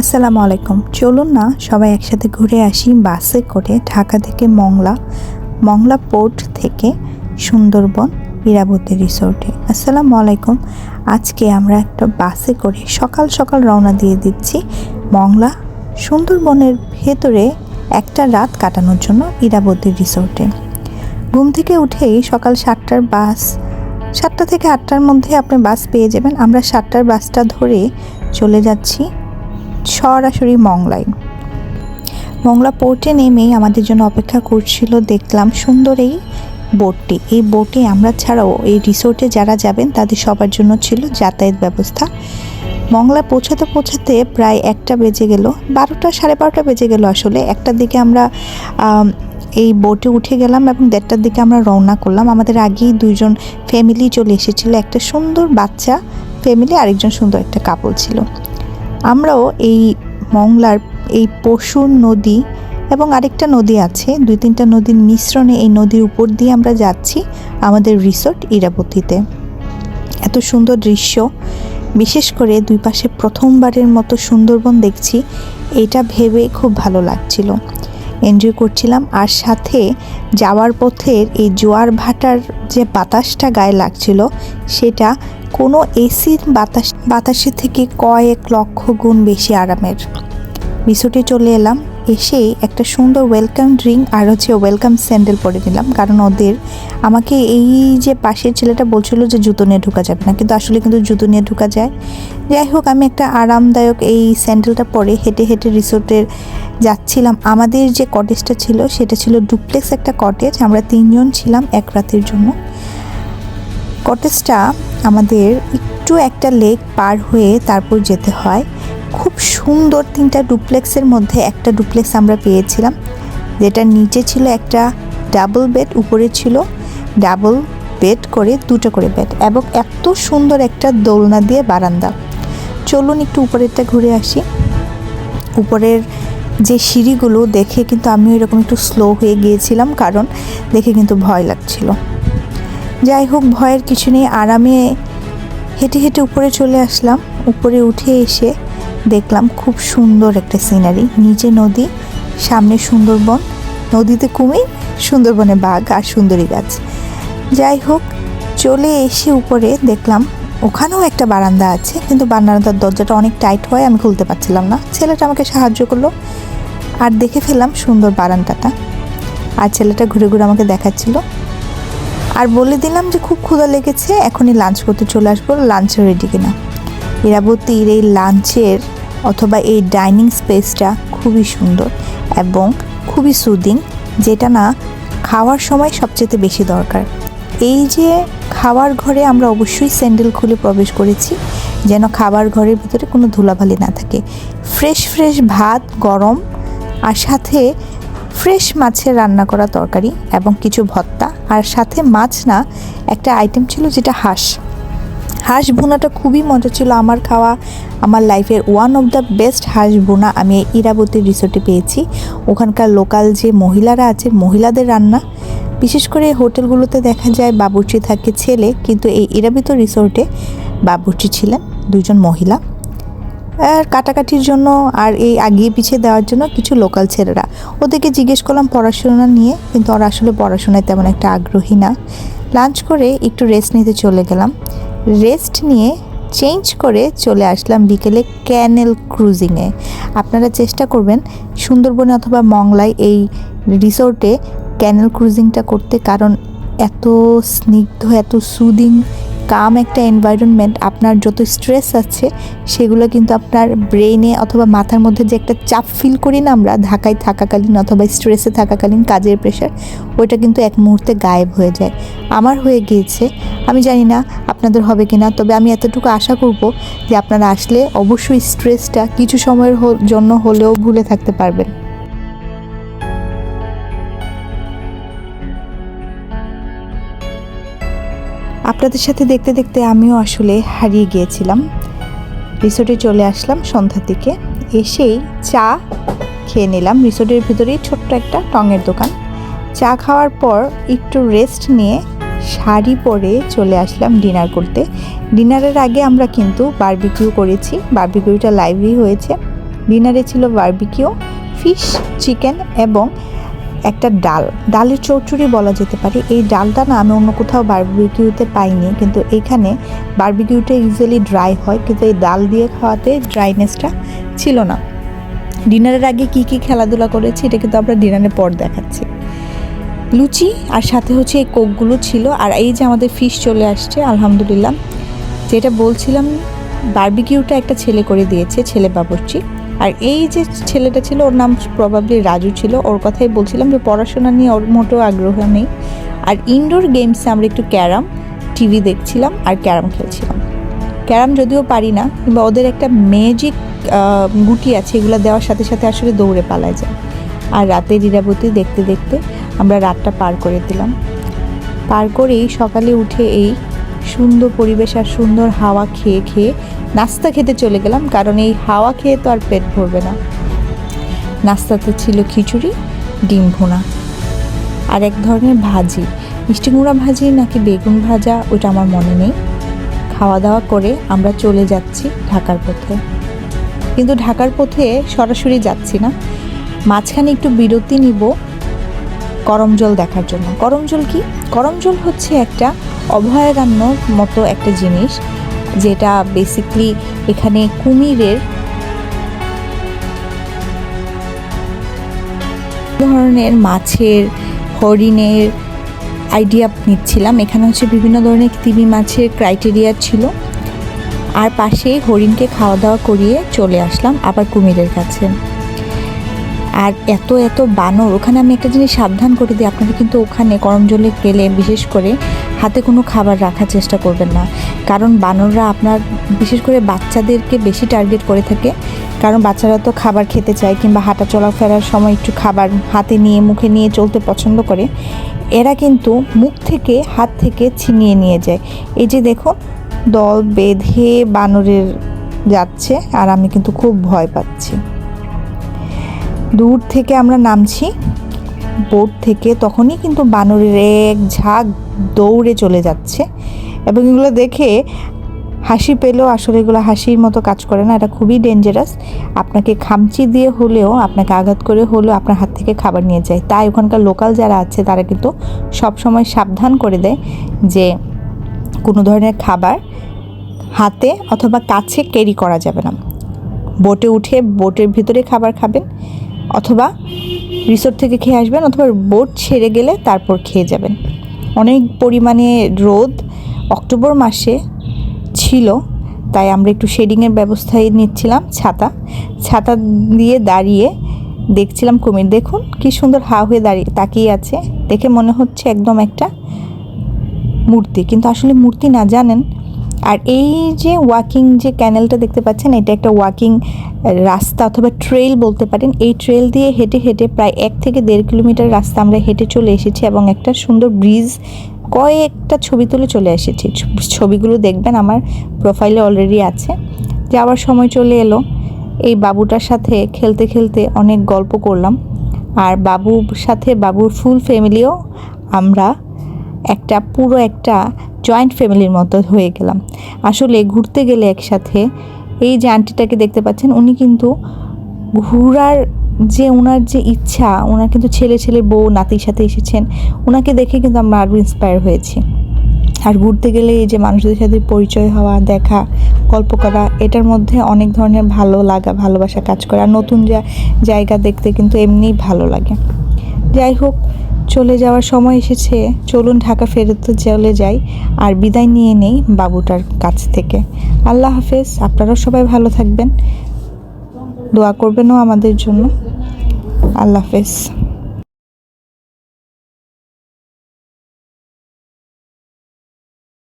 আসসালামু আলাইকুম। চলুন না, সবাই একসাথে ঘুরে আসি বাসে করে ঢাকা থেকে মংলা মংলা পোর্ট থেকে সুন্দরবন ইরাবতী রিসোর্টে। আসসালামু আলাইকুম। আজকে আমরা একটা বাসে করে সকাল সকাল রওনা দিয়ে দিচ্ছি মংলা, সুন্দরবনের ভেতরে একটা রাত কাটানোর জন্য ইরাবতী রিসোর্টে। ঘুম থেকে উঠেই সকাল সাতটার বাস, সাতটা থেকে আটটার মধ্যে আপনি বাস পেয়ে যাবেন। আমরা সাতটার বাসটা ধরে চলে যাচ্ছি সরাসরি মংলায়। মংলা পোর্টে নেমেই আমাদের জন্য অপেক্ষা করছিল, দেখলাম সুন্দর এই বোটটি এই বোটে আমরা ছাড়াও এই রিসোর্টে যারা যাবেন, তাদের সবার জন্য ছিল যাতায়াত ব্যবস্থা। মংলা পৌঁছাতে পৌঁছাতে প্রায় একটা বেজে গেল, বারোটা সাড়ে বারোটা বেজে গেল আসলে। একটার দিকে আমরা এই বোটে উঠে গেলাম এবং দেড়টার দিকে আমরা রওনা করলাম। আমাদের আগেই দুইজন ফ্যামিলি চলে এসেছিল, একটা সুন্দর বাচ্চা ফ্যামিলি আরেকজন সুন্দর একটা কাপল ছিল। আমরাও এই মংলার এই পশুর নদী এবং আরেকটা নদী আছে, দুই তিনটা নদীর মিশ্রণে এই নদীর উপর দিয়ে আমরা যাচ্ছি আমাদের রিসোর্ট ইরাবতীতে। এত সুন্দর দৃশ্য। বিশেষ করে দুই পাশে প্রথমবারের মতো সুন্দরবন দেখছি, এটা ভেবে খুব ভালো লাগছিল। এনজয় করছিলাম, আর সাথে যাওয়ার পথের এই জোয়ার ভাটার যে বাতাসটা গায়ে লাগছিল, সেটা কোনো এসির বাতাস বাতাসের থেকে কয়েক লক্ষ গুণ বেশি আরামের। রিসোর্টে চলে এলাম এসেই একটা সুন্দর ওয়েলকাম ড্রিঙ্ক আর হচ্ছে ওয়েলকাম স্যান্ডেল পরে নিলাম, কারণ ওদের আমাকে এই যে পাশের ছেলেটা বলছিল যে জুতো নিয়ে ঢোকা যাবে না, কিন্তু আসলে কিন্তু জুতো নিয়ে ঢোকা যায়। যাই হোক, আমি একটা আরামদায়ক এই স্যান্ডেলটা পরে হেঁটে হেঁটে রিসোর্টের যাচ্ছিলাম। আমাদের যে কটেজটা ছিল, সেটা ছিল ডুপ্লেক্স একটা কটেজ আমরা তিনজন ছিলাম এক রাতের জন্য। কটেজটা আমাদের একটু একটা লেক পার হয়ে তারপর যেতে হয়। খুব সুন্দর তিনটা ডুপ্লেক্সের মধ্যে একটা ডুপ্লেক্স আমরা পেয়েছিলাম, যেটা নিচে ছিল একটা ডাবল বেড, উপরে ছিল ডাবল বেড করে দুটো করে বেড এবং এত সুন্দর একটা দোলনা দিয়ে বারান্দা। চলুন একটু উপরেরটা ঘুরে আসি। উপরের যে সিঁড়িগুলো দেখে কিন্তু আমি এরকম একটু স্লো হয়ে গিয়েছিলাম, কারণ দেখে কিন্তু ভয় লাগছিল। যাই হোক, ভয়ের কিছু নেই। আরামে হেঁটে হেঁটে উপরে চলে আসলাম। উপরে উঠে এসে দেখলাম খুব সুন্দর একটা সিনারি নিচে নদী, সামনে সুন্দরবন। নদীতে কুমির, সুন্দরবনে বাঘ আর সুন্দরী গাছ। যাই হোক, চলে এসে উপরে দেখলাম ওখানেও একটা বারান্দা আছে, কিন্তু বারান্দার দরজাটা অনেক টাইট হয়, আমি খুলতে পারছিলাম না। ছেলেটা আমাকে সাহায্য করল আর দেখে ফেললাম সুন্দর বারান্দাটা। আর ছেলেটা ঘুরে ঘুরে আমাকে দেখাচ্ছিল। আর বলে দিলাম যে খুব ক্ষুধা লেগেছে, এখনই লাঞ্চ করতে চলে আসব। লাঞ্চ রেডি কিনা। ইরাবতীর এই লাঞ্চের অথবা এই ডাইনিং স্পেসটা খুবই সুন্দর এবং খুবই সুদিং যেটা না খাওয়ার সময় সবচেয়ে বেশি দরকার। এই যে খাওয়ার ঘরে আমরা অবশ্যই স্যান্ডেল খুলে প্রবেশ করেছি, যেন খাবার ঘরের ভিতরে কোনো ধুলাবালি না থাকে। ফ্রেশ ফ্রেশ ভাত, গরম, আর সাথে ফ্রেশ মাছের রান্না করা তরকারি এবং কিছু ভত্তা, আর সাথে মাছ না, একটা আইটেম ছিল যেটা হাঁস। হাঁস ভুনাটা খুবই মজা ছিল আমার খাওয়া। আমার লাইফের ওয়ান অফ দ্য বেস্ট হাঁস ভুনা আমি ইরাবতী রিসোর্টে পেয়েছি। ওখানকার লোকাল যে মহিলারা আছে, মহিলাদের রান্না। বিশেষ করে হোটেলগুলোতে দেখা যায় বাবুর্চি থাকে ছেলে, কিন্তু এই ইরাবিত রিসোর্টে বাবুর্চি ছিলেন দুজন মহিলা। আর কাটাকাটির জন্য আর এই আগিয়ে পিছিয়ে দেওয়ার জন্য কিছু লোকাল ছেলেরা। ওদেরকে জিজ্ঞেস করলাম পড়াশোনা নিয়ে, কিন্তু ওরা আসলে পড়াশোনায় তেমন একটা আগ্রহী না। লাঞ্চ করে একটু রেস্ট নিতে চলে গেলাম। রেস্ট নিয়ে চেঞ্জ করে চলে আসলাম বিকেলে ক্যানেল ক্রুজিংয়ে আপনারা চেষ্টা করবেন সুন্দরবনে অথবা মংলায় এই রিসোর্টে ক্যানেল ক্রুজিংটা করতে, কারণ এত স্নিগ্ধ, এত সুদিং কাম একটা এনভায়রনমেন্ট আপনার যত স্ট্রেস আছে, সেগুলো কিন্তু আপনার ব্রেনে অথবা মাথার মধ্যে যে একটা চাপ ফিল করি না আমরা, ঢাকায় থাকাকালীন অথবা স্ট্রেসে থাকাকালীন কাজের প্রেশার ওইটা কিন্তু এক মুহূর্তে গায়েব হয়ে যায়। আমার হয়ে গিয়েছে, আমি জানি না আপনাদের হবে কি না তবে আমি এতটুকু আশা করব যে আপনারা আসলে অবশ্যই স্ট্রেসটা কিছু সময়ের জন্য হলেও ভুলে থাকতে পারবেন। আপনাদের সাথে দেখতে দেখতে আমিও আসলে হারিয়ে গিয়েছিলাম। রিসোর্টে চলে আসলাম সন্ধ্যার দিকে। এসেই চা খেয়ে নিলাম। রিসোর্টের ভিতরেই ছোট্ট একটা টঙের দোকান। চা খাওয়ার পর একটু রেস্ট নিয়ে শাড়ি পরে চলে আসলাম ডিনার করতে। ডিনারের আগে আমরা কিন্তু বারবিকিউ করেছি। বারবিকিউটা লাইভই হয়েছে। ডিনারে ছিল বারবিকিউ, ফিশ, চিকেন এবং একটা ডাল। ডালের চৌচুরি বলা যেতে পারে। এই ডালটা না আমি অন্য কোথাও বার্বিকিউতে পাইনি, কিন্তু এখানে বার্বিকিউটা ইউজুয়ালি ড্রাই হয়, কিন্তু এই ডাল দিয়ে খাওয়াতে ড্রাইনেসটা ছিল না। ডিনারের আগে কি কি খেলাধুলা করেছি, এটা কিন্তু আমরা ডিনারের পর দেখাচ্ছি। লুচি আর সাথে হচ্ছে এই কোকগুলো ছিল, আর এই যে আমাদের ফিশ চলে আসছে, আলহামদুলিল্লাহ। যেটা বলছিলাম বার্বিকিউটা একটা ছেলে করে দিয়েছে, ছেলে বাবুর্চি। আর এই যে ছেলেটা ছিল, ওর নাম প্রবাবলি রাজু ছিল, ওর কথাই বলছিলাম যে পড়াশোনা নিয়ে ওর মোটেও আগ্রহ নেই। আর ইনডোর গেমসে আমরা একটু ক্যারাম টিভি দেখছিলাম আর ক্যারাম খেলছিলাম। ক্যারাম যদিও পারি না, কিংবা ওদের একটা ম্যাজিক গুটি আছে, এগুলো দেওয়ার সাথে সাথে আসলে দৌড়ে পালায় যায়। আর রাতে লীলাবতী দেখতে দেখতে আমরা রাতটা পার করে দিলাম। পার করেই সকালে উঠে এই সুন্দর পরিবেশ আর সুন্দর হাওয়া খেয়ে খেয়ে নাস্তা খেতে চলে গেলাম, কারণ এই হাওয়া খেয়ে তো আর পেট ভরবে না। নাস্তাতে ছিল খিচুড়ি, ডিম ভুনা আর এক ধরনের ভাজি। মিষ্টি কুমড়া ভাজি নাকি বেগুন ভাজা ওটা আমার মনে নেই। খাওয়া দাওয়া করে আমরা চলে যাচ্ছি ঢাকার পথে। কিন্তু ঢাকার পথে সরাসরি যাচ্ছি না। মাঝখানে একটু বিরতি নিব করমজল দেখার জন্য। করমজল কি? করমজল হচ্ছে একটা অভয়ারণ্যর মতো একটা জিনিস, যেটা বেসিকলি এখানে কুমিরের ধরনের মাছের, হরিণের আইডিয়া নিচ্ছিলাম। এখানে হচ্ছে বিভিন্ন ধরনের তিমি মাছের ক্রাইটেরিয়া ছিল। আর পাশেই হরিণকে খাওয়া দাওয়া করিয়ে চলে আসলাম আবার কুমিরের কাছে। আর এত এত বানর, ওখানে আমি একটা জিনিস সাবধান করে দিই, আপনারা কিন্তু ওখানে গরম জলে গেলে, বিশেষ করে হাতে কোনো খাবার রাখার চেষ্টা করবেন না। কারণ বানররা আপনার, বিশেষ করে বাচ্চাদেরকে বেশি টার্গেট করে থাকে। কারণ বাচ্চারা তো খাবার খেতে চায়, কিংবা হাঁটা চলাফেরার সময় একটু খাবার হাতে নিয়ে, মুখে নিয়ে চলতে পছন্দ করে, এরা কিন্তু মুখ থেকে, হাত থেকে ছিনিয়ে নিয়ে যায়। এই যে দেখো দল বেঁধে বানরের যাচ্ছে, আর আমি কিন্তু খুব ভয় পাচ্ছি। দূর থেকে আমরা নামছি। বোট থেকে তখনই কিন্তু বানরের এক ঝাঁক দৌড়ে চলে যাচ্ছে এবং এগুলো দেখে হাসি পেলেও আসলে এগুলো হাসির মতো কাজ করে না, এটা খুবই ডেঞ্জারাস আপনাকে খামচি দিয়ে হলেও, আপনাকে আঘাত করে হলেও আপনার হাত থেকে খাবার নিয়ে যায়। তাই ওখানকার লোকাল যারা আছে, তারা কিন্তু সব সময় সাবধান করে দেয় যে কোনো ধরনের খাবার হাতে অথবা কাছে ক্যারি করা যাবে না। বোটে উঠে বোটের ভিতরে খাবার খাবেন। অথবা রিসোর্ট থেকে খেয়ে আসবেন অথবা বোট ছেড়ে গেলে তারপর খেয়ে যাবেন। অনেক পরিমাণে রোদ অক্টোবর মাসে ছিল, তাই আমরা একটু শেডিংয়ের ব্যবস্থায় নিচ্ছিলাম ছাতা। ছাতা দিয়ে দাঁড়িয়ে দেখছিলাম কুমির। দেখুন কি সুন্দর হা হয়ে দাঁড়িয়ে, তাকিয়ে আছে। দেখে মনে হচ্ছে একদম একটা মূর্তি। কিন্তু আসলে মূর্তি না জানেন আর এই যে ওয়াকিং যে ক্যানেলটা দেখতে পাচ্ছেন, এটা একটা ওয়াকিং রাস্তা অথবা ট্রেল বলতে পারেন। এই ট্রেল দিয়ে হেঁটে হেঁটে প্রায় এক থেকে দেড় কিলোমিটার রাস্তা আমরা হেঁটে চলে এসেছি এবং একটা সুন্দর ব্রিজ কয়েকটা ছবি তুলে চলে এসেছি। ছবিগুলো দেখবেন, আমার প্রোফাইলে অলরেডি আছে। যাওয়ার সময় চলে এলো। এই বাবুটার সাথে খেলতে খেলতে অনেক গল্প করলাম। আর বাবুর সাথে, বাবুর ফুল ফ্যামিলিও আমরা একটা, পুরো একটা জয়েন্ট ফ্যামিলির মতো হয়ে গেলাম। আসলে ঘুরতে গেলে একসাথে এই যে আন্টিটাকে দেখতে পাচ্ছেন, উনি কিন্তু ঘোরার যে ওনার যে ইচ্ছা ওনার কিন্তু ছেলে ছেলে, বউ, নাতির সাথে এসেছেন ওনাকে দেখে কিন্তু আমরা আরও ইন্সপায়ার হয়েছি। আর ঘুরতে গেলে এই যে মানুষদের সাথে পরিচয় হওয়া, দেখা, গল্প করা, এটার মধ্যে অনেক ধরনের ভালো লাগা, ভালোবাসা কাজ করা। নতুন যা জায়গা দেখতে কিন্তু এমনিই ভালো লাগে। যাই হোক চলে যাওয়ার সময় এসেছে। চলুন ঢাকা ফেরত চলে যাই আর বিদায় নিয়ে নেই বাবুটার কাছ থেকে। আল্লাহ হাফেজ, আপনারাও সবাই ভালো থাকবেন। দোয়া করবেনও আমাদের জন্য। আল্লাহ হাফেজ।